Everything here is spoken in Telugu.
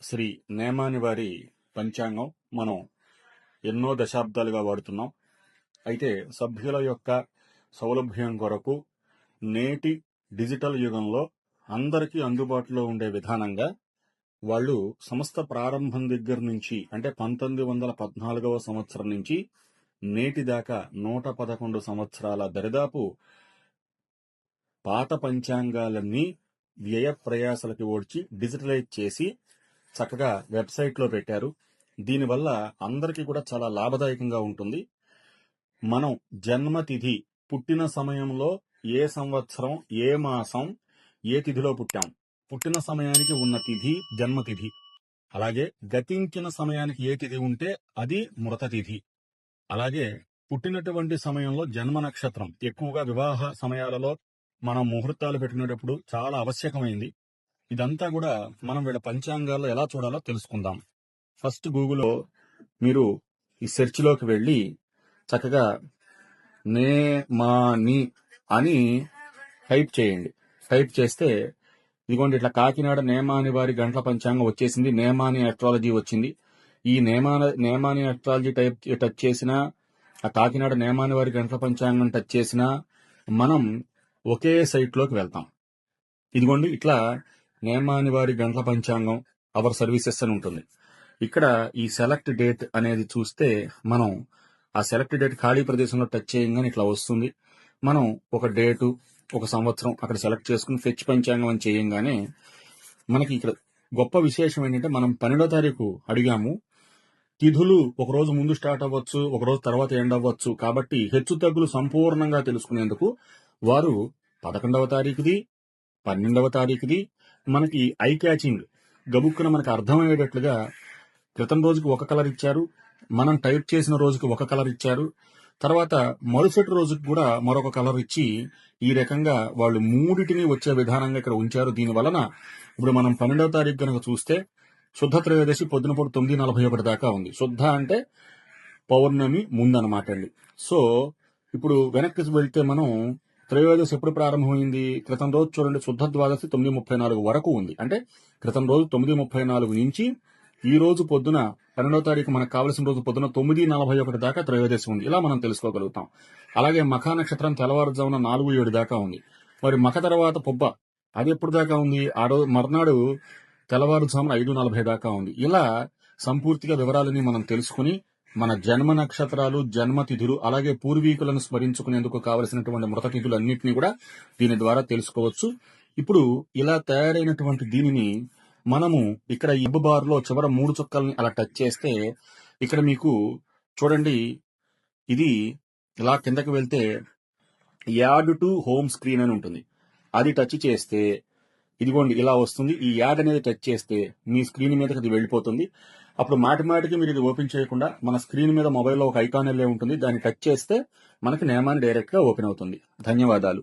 శ్రీ నేమాని వారి పంచాంగం మనం ఎన్నో దశాబ్దాలుగా వాడుతున్నాం. అయితే సభ్యుల యొక్క సౌలభ్యం కొరకు నేటి డిజిటల్ యుగంలో అందరికీ అందుబాటులో ఉండే విధానంగా వాళ్ళు సంస్థ ప్రారంభం దగ్గర నుంచి అంటే పంతొమ్మిది వందల పద్నాలుగవ సంవత్సరం నుంచి నేటి దాకా నూట పదకొండు సంవత్సరాల దరిదాపు పాత పంచాంగాలన్నీ వ్యయ ప్రయాసలకి ఓడ్చి డిజిటలైజ్ చేసి చక్కగా వెబ్సైట్లో పెట్టారు. దీనివల్ల అందరికీ కూడా చాలా లాభదాయకంగా ఉంటుంది. మనం జన్మతిథి పుట్టిన సమయంలో ఏ సంవత్సరం ఏ మాసం ఏ తిథిలో పుట్టాం? పుట్టిన సమయానికి ఉన్న తిథి జన్మతిథి. అలాగే గతించిన సమయానికి ఏ తిథి ఉంటే అది మృత తిథి. అలాగే పుట్టినటువంటి సమయంలో జన్మ నక్షత్రం. ఎక్కువగా వివాహ సమయాలలో మనం ముహూర్తాలు పెట్టినప్పుడు చాలా ఆవశ్యకమైంది. ఇదంతా కూడా మనం వీళ్ళ పంచాంగాల్లో ఎలా చూడాలో తెలుసుకుందాం. ఫస్ట్ గూగుల్లో మీరు ఈ సెర్చ్లోకి వెళ్ళి చక్కగా నే మా ని అని టైప్ చేయండి. టైప్ చేస్తే ఇదిగోండి ఇట్లా కాకినాడ నేమాని వారి గంటల పంచాంగం వచ్చేసింది. నేమాని అస్ట్రాలజీ వచ్చింది. ఈ నేమాన నేమాని అస్ట్రాలజీ టైప్ టచ్ చేసినా ఆ కాకినాడ నేమాని వారి గంటల పంచాంగం టచ్ చేసినా మనం ఒకే సైట్లోకి వెళ్తాం. ఇదిగోండి ఇట్లా నేమాని వారి గంటల పంచాంగం అవర్ సర్వీసెస్ అని ఉంటుంది. ఇక్కడ ఈ సెలెక్ట్ డేట్ అనేది చూస్తే మనం ఆ సెలెక్ట్ డేట్ ఖాళీ ప్రదేశంలో టచ్ చేయంగానే ఇట్లా వస్తుంది. మనం ఒక డేటు ఒక సంవత్సరం అక్కడ సెలెక్ట్ చేసుకుని ఫెచ్ పంచాంగం అని చేయంగానే మనకి ఇక్కడ గొప్ప విశేషం ఏంటంటే మనం పన్నెండో తారీఖు అడిగాము. తిథులు ఒక రోజు ముందు స్టార్ట్ అవ్వచ్చు ఒక రోజు తర్వాత ఎండ్ అవ్వచ్చు. కాబట్టి హెచ్చు తగ్గులు సంపూర్ణంగా తెలుసుకునేందుకు వారు పదకొండవ తారీఖుది పన్నెండవ తారీఖుది మనకి ఐ క్యాచింగ్ గబుక్కున మనకు అర్థమయ్యేటట్లుగా క్రితం రోజుకి ఒక కలర్ ఇచ్చారు మనం టైప్ చేసిన రోజుకి ఒక కలర్ ఇచ్చారు తర్వాత మరుసటి రోజుకు కూడా మరొక కలర్ ఇచ్చి ఈ రకంగా వాళ్ళు మూడిటిని వచ్చే విధానంగా ఇక్కడ ఉంచారు. దీని వలన ఇప్పుడు మనం పన్నెండవ తారీఖు కనుక చూస్తే శుద్ధ త్రయోదశి పొద్దునపూట తొమ్మిది నలభై ఒకటి దాకా ఉంది. శుద్ధ అంటే పౌర్ణమి ముందనమాట అండి. సో ఇప్పుడు వెనక్కి వెళ్తే మనం త్రయోదశి ఎప్పుడు ప్రారంభమైంది? క్రితం రోజు చూడండి శుద్ధ ద్వాదశి తొమ్మిది ముప్పై నాలుగు వరకు ఉంది. అంటే క్రితం రోజు తొమ్మిది ముప్పై నాలుగు నుంచి ఈ రోజు పొద్దున పన్నెండో తారీఖు మనకు కావలసిన రోజు పొద్దున తొమ్మిది నలభై ఒకటి దాకా త్రయోదశి ఉంది. ఇలా మనం తెలుసుకోగలుగుతాం. అలాగే మఖ నక్షత్రం తెల్లవారుజామున నాలుగు ఏడు దాకా ఉంది. మరి మఖ తర్వాత పొబ్బ అది ఎప్పుడు దాకా ఉంది? ఆ రోజు మర్నాడు తెల్లవారుజామున ఐదు నలభై దాకా ఉంది. ఇలా సంపూర్తిగా వివరాలని మనం తెలుసుకుని మన జన్మ నక్షత్రాలు జన్మతిథులు అలాగే పూర్వీకులను స్మరించుకునేందుకు కావలసినటువంటి మృత అన్నింటినీ కూడా దీని ద్వారా తెలుసుకోవచ్చు. ఇప్పుడు ఇలా తయారైనటువంటి దీనిని మనము ఇక్కడ ఇబ్బ బార్లో చివర మూడు చుక్కల్ని అలా టచ్ చేస్తే ఇక్కడ మీకు చూడండి ఇది ఇలా కిందకి వెళ్తే యాడ్ టు హోమ్ స్క్రీన్ అని ఉంటుంది. అది టచ్ చేస్తే ఇదిగోండి ఇలా వస్తుంది. ఈ యాడ్ అనేది టచ్ చేస్తే మీ స్క్రీన్ మీదకి అది వెళ్ళిపోతుంది. అప్పుడు మాటి మాటికి మీరు ఇది ఓపెన్ చేయకుండా మన స్క్రీన్ మీద మొబైల్లో ఒక ఐకాన్ వెళ్ళే ఉంటుంది. దాన్ని టచ్ చేస్తే మనకి నియమాన్ని డైరెక్ట్గా ఓపెన్ అవుతుంది. ధన్యవాదాలు.